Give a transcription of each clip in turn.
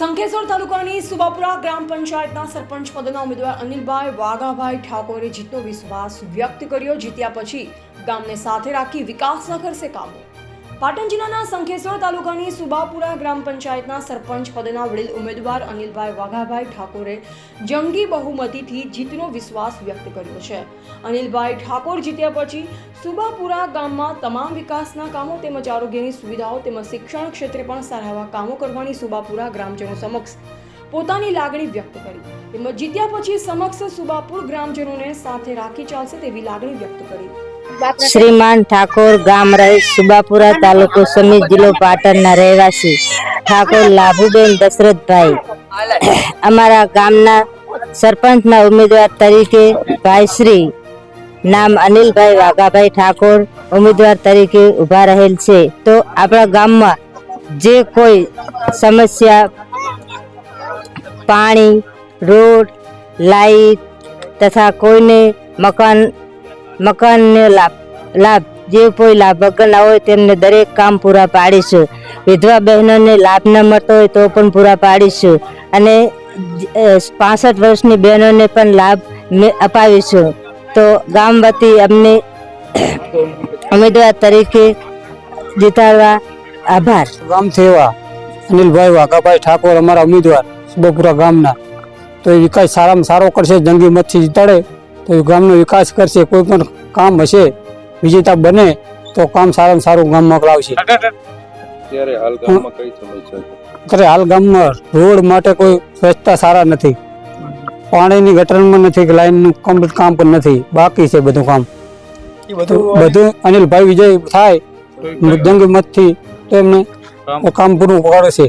સંખેશ્વર તાલુકાની સુબાપુરા ગ્રામ પંચાયતના સરપંચ પદના ઉમેદવાર અનિલભાઈ વાઘાભાઈ ઠાકોરે જીતનો વિશ્વાસ વ્યક્ત કર્યો. જીત્યા પછી ગામને સાથે રાખી વિકાસના કરશે કામો પાટણ જિલ્લાના સંખેશ્વર તાલુકાની સુબાપુરા ગ્રામ પંચાયતના સરપંચ પદના વડીલ ઉમેદવાર અનિલભાઈ વાઘાભાઈ ઠાકોરે જંગી બહુમતીથી જીતનો વિશ્વાસ વ્યક્ત કર્યો છે. અનિલભાઈ ઠાકોર જીત્યા પછી સુબાપુરા ગામમાં તમામ વિકાસના કામો તેમજ આરોગ્યની સુવિધાઓ તેમજ શિક્ષણ ક્ષેત્રે પણ સારા કામો કરવાની સુબાપુરા ગ્રામજનો સમક્ષ પોતાની લાગણી વ્યક્ત કરી તેમજ જીત્યા પછી સમક્ષ સુબાપુર ગ્રામજનોને સાથે રાખી ચાલશે તેવી લાગણી વ્યક્ત કરી. શ્રીમાન ઠાકોર ગામ રહે સુબાપુરા તાલુકો સમી જિલ્લો પાટણના રહેવાસી ઠાકોર લાભુબેન દશરથભાઈ. અમારા ગામના સરપંચના ઉમેદવાર તરીકે ભાઈશ્રી નામ અનિલભાઈ વાઘાભાઈ ઠાકોર ઉમેદવાર તરીકે ઊભા રહેલ છે. તો આપણા ગામમાં જે કોઈ સમસ્યા પાણી રોડ લાઈટ તથા કોઈને મકાન મકાનને લાભ લાભ, જે કોઈ લાભ વગરના હોય તેમને દરેક કામ પૂરા પાડીશું. વિધવા બહેનોને લાભ ન મળતો હોય તો પણ પૂરા પાડીશું. અને પાસઠ વર્ષની બહેનોને પણ લાભ અપાવીશું. તો ગામ વતી અમને, ઉમેદવાર તરીકે જીતાડવા આભાર. ગામ સેવા, અનિલભાઈ વાઘાભાઈ ઠાકોર અમારા ઉમેદવાર બપુરા ગામના. તો એ વિકાસ સારામાં સારો કરશે, જંગી મતથી જીતાડે. તો એ ગામનો વિકાસ કરશે કોઈ પણ કામ હશે વિજેતા બને તો કામ સારામાં સારું ગામમાં કરાવશે. ત્યારે હાલ ગામમાં કઈ સમસ્યા છે? અત્યારે હાલ ગામમાં રોડ માટે કોઈ સ્વચ્છતા સારા નથી. પાણીની ગટરમાં નથી કે લાઈનનું કમ્પ્લીટ કામ પણ નથી. બાકી છે બધું કામ. તો બધું અનિલભાઈ વિજય થાય મૃદંગ મતથી તો એમને કામ? પૂરું કરે છે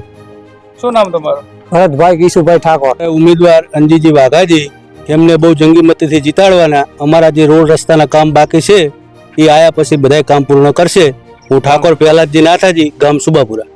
શું નામ તમારું? ભરતભાઈ કિશુભાઈ ઠાકોર. ઉમેદવાર અંજીજી વાઘાજી. એમને બહુ જંગી મતથી જીતાડવાના અમારા જે રોડ રસ્તાના કામ બાકી છે, એ આયા પછી બધાય કામ પૂર્ણ કરશે. હું ઠાકોર પ્રહલાદજી નાથાજી, ગામ સુબાપુરા.